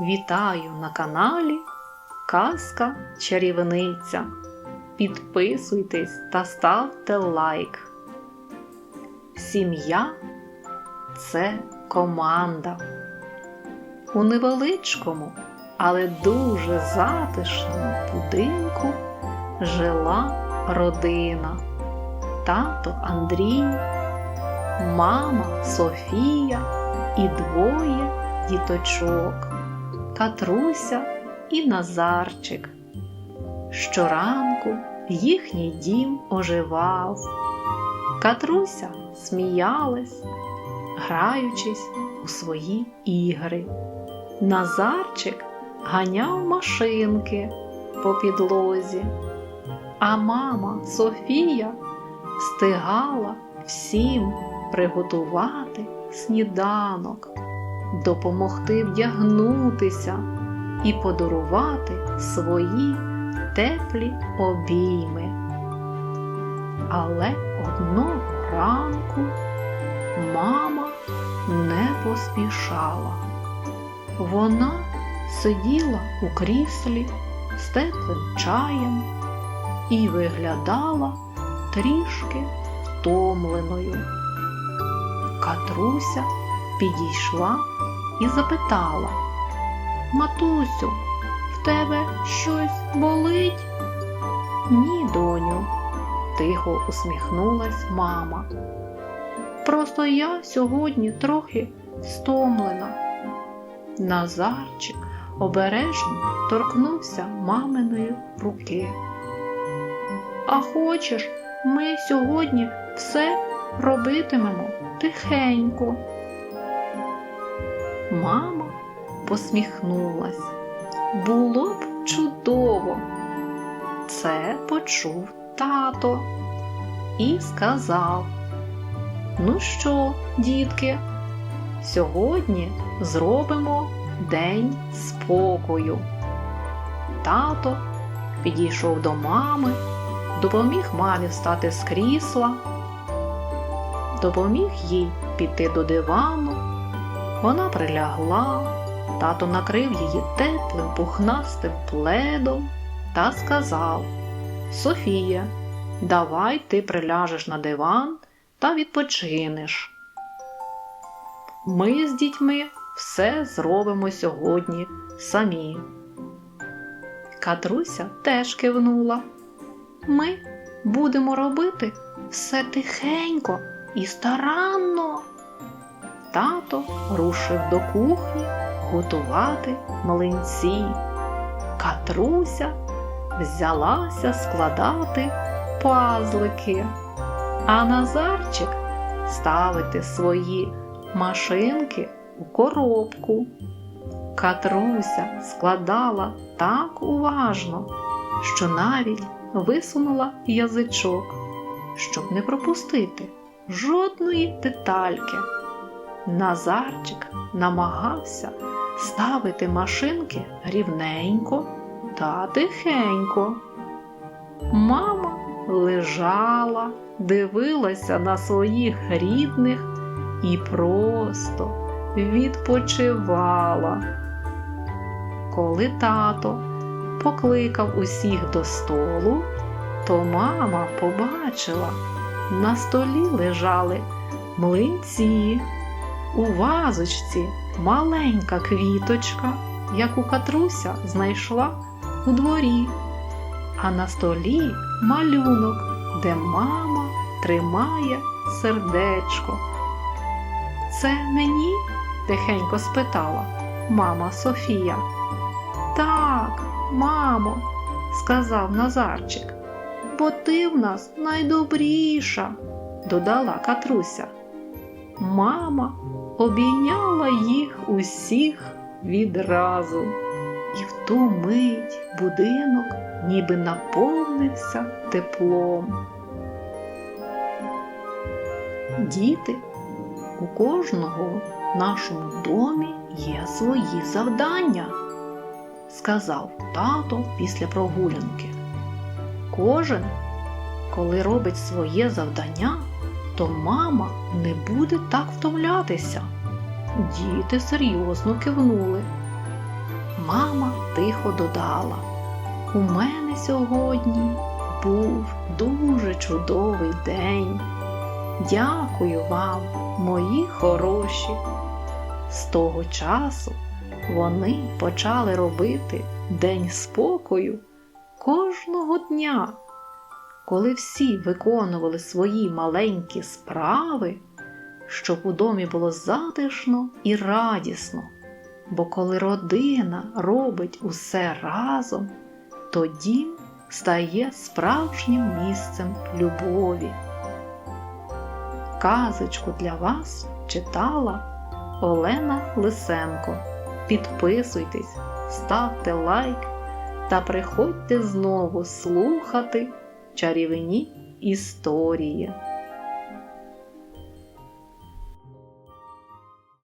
Вітаю на каналі Казка Чарівниця. Підписуйтесь та ставте лайк. Сім'я це команда. У невеличкому, але дуже затишному будинку жила родина. Тато Андрій, мама Софія і двоє діточок Катруся і Назарчик. Щоранку їхній дім оживав. Катруся сміялась, граючись у свої ігри. Назарчик ганяв машинки по підлозі, а мама Софія встигала всім приготувати сніданок, допомогти вдягнутися і подарувати свої теплі обійми. Але одного ранку мама не поспішала. Вона сиділа у кріслі з теплим чаєм і виглядала трішки втомленою. Катруся підійшла і запитала Матусю, в тебе щось болить? Ні, доню, тихо усміхнулась мама. Просто я сьогодні трохи стомлена. Назарчик обережно торкнувся маминої руки. А хочеш, ми сьогодні все робитимемо тихенько. Мама посміхнулась. Було б чудово. Це почув тато і сказав: Ну що, дітки, сьогодні зробимо день спокою. Тато підійшов до мами, допоміг мамі встати з крісла, допоміг їй піти до дивану. Вона прилягла, тато накрив її теплим пухнастим пледом та сказав Софія, давай ти приляжеш на диван та відпочинеш. Ми з дітьми все зробимо сьогодні самі. Катруся теж кивнула. Ми будемо робити все тихенько і старанно. Тато рушив до кухні готувати млинці. Катруся взялася складати пазлики, а Назарчик ставити свої машинки у коробку. Катруся складала так уважно, що навіть висунула язичок, щоб не пропустити жодної детальки. Назарчик намагався ставити машинки рівненько та тихенько. Мама лежала, дивилася на своїх рідних і просто відпочивала. Коли тато покликав усіх до столу, то мама побачила, на столі лежали млинці. У вазочці маленька квіточка, яку Катруся знайшла у дворі, а на столі малюнок, де мама тримає сердечко. Це мені? тихенько спитала мама Софія. Так, мамо, сказав Назарчик, бо ти в нас найдобріша, додала Катруся. Мама обійняла їх усіх відразу, і в ту мить будинок ніби наповнився теплом. Діти, у кожного в нашому домі є свої завдання, сказав тато після прогулянки. Кожен, коли робить своє завдання, то мама не буде так втомлятися. Діти серйозно кивнули. мама тихо додала: У мене сьогодні був дуже чудовий день. Дякую вам, мої хороші. З того часу вони почали робити День спокою кожного дня. Коли всі виконували свої маленькі справи, щоб у домі було затишно і радісно. Бо коли родина робить усе разом, то дім стає справжнім місцем любові. Казочку для вас читала Олена Лисенко. Підписуйтесь, ставте лайк та приходьте знову слухати чарівні історії.